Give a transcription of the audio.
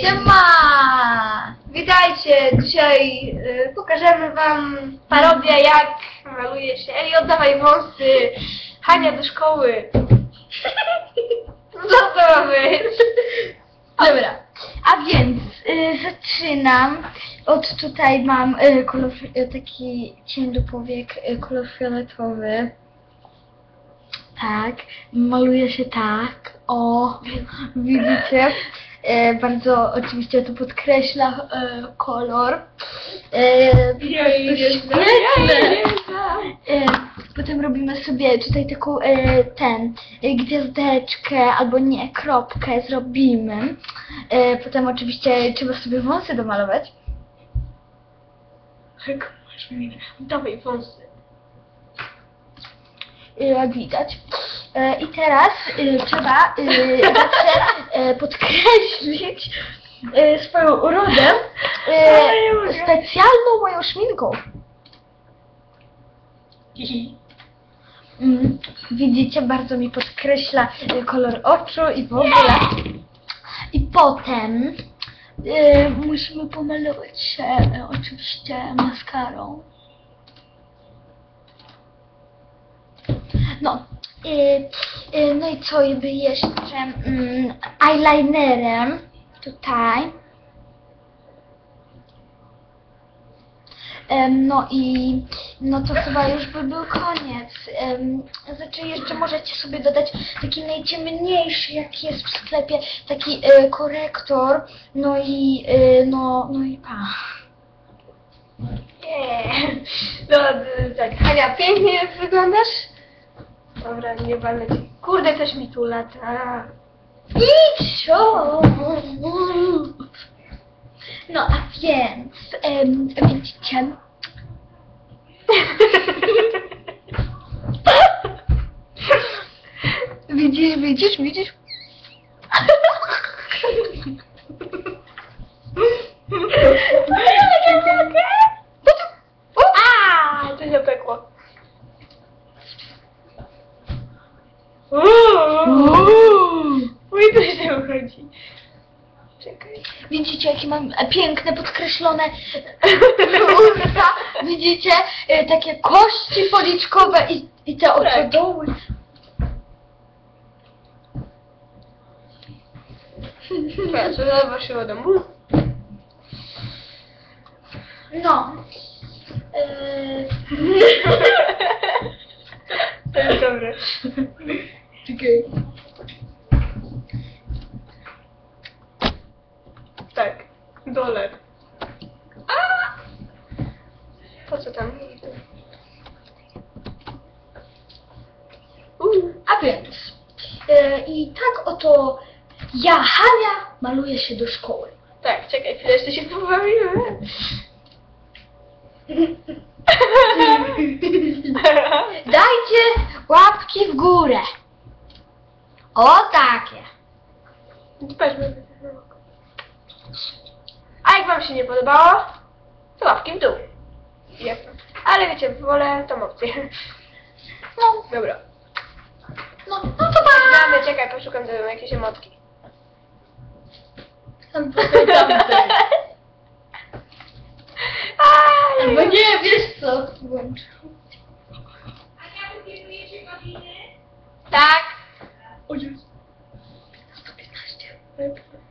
Siema! Witajcie! Dzisiaj y, pokażemy wam parodię jak maluje się Eli, oddawaj wąsy! Hania do szkoły! Co to? Dobra, a więc y, zaczynam. Od tutaj mam y, kolor, y, taki cień do powiek, y, kolor fioletowy. Tak, maluje się tak. O, widzicie? E, bardzo oczywiście to podkreśla e, kolor. E, po prostu świetne. Potem robimy sobie tutaj taką ten gwiazdeczkę albo nie, kropkę zrobimy. Potem oczywiście trzeba sobie wąsy domalować. Jak masz minę? Oddawaj wąsy. Jak widać. E, I teraz e, trzeba e, zawsze podkreślić swoją urodę mogę. specjalną moją szminką. Mm, Widzicie, bardzo mi podkreśla kolor oczu i w ogóle. I potem musimy pomalować się y, oczywiście maskarą. No, no i co jakby jeszcze mm, eyelinerem tutaj. No i no to chyba już by był koniec. Znaczy jeszcze możecie sobie dodać taki najciemniejszy, jaki jest w sklepie, taki e, korektor. No i e, no, no i pa. Nie. No y, tak, Hania, pięknie wyglądasz? Dobra, nie walę ci. Kurde, coś mi tu lata. Idź! o! No a więc em, widzicie. Widzisz, widzisz, widzisz? A, to się pekło. Uj, to się uchodzi. Czekaj. Widzicie, jakie mam piękne, podkreślone usta? Widzicie? E, Takie kości policzkowe i, i te Tak. oczodoły. Patrz, zobacz się wodą. No. E, To jest dobre. Czekaj. Tak, dolar. A! Po co tam? Uuu. A więc. E, I tak oto ja, Hania, maluję się do szkoły. Tak, czekaj, chwilę jeszcze się pobawimy. Dajcie łapki w górę. O takie. Patrzmy. A jak wam się nie podobało, to łapki w dół. Ale wiecie, wolę tą opcję. No, Dobra. no, no to pa. Znamy, czekaj, poszukam tam jakieś emotki. Tam tutaj. Aj, Bo nie, wiesz co? Włącz. Tak. Ой, ой. 115.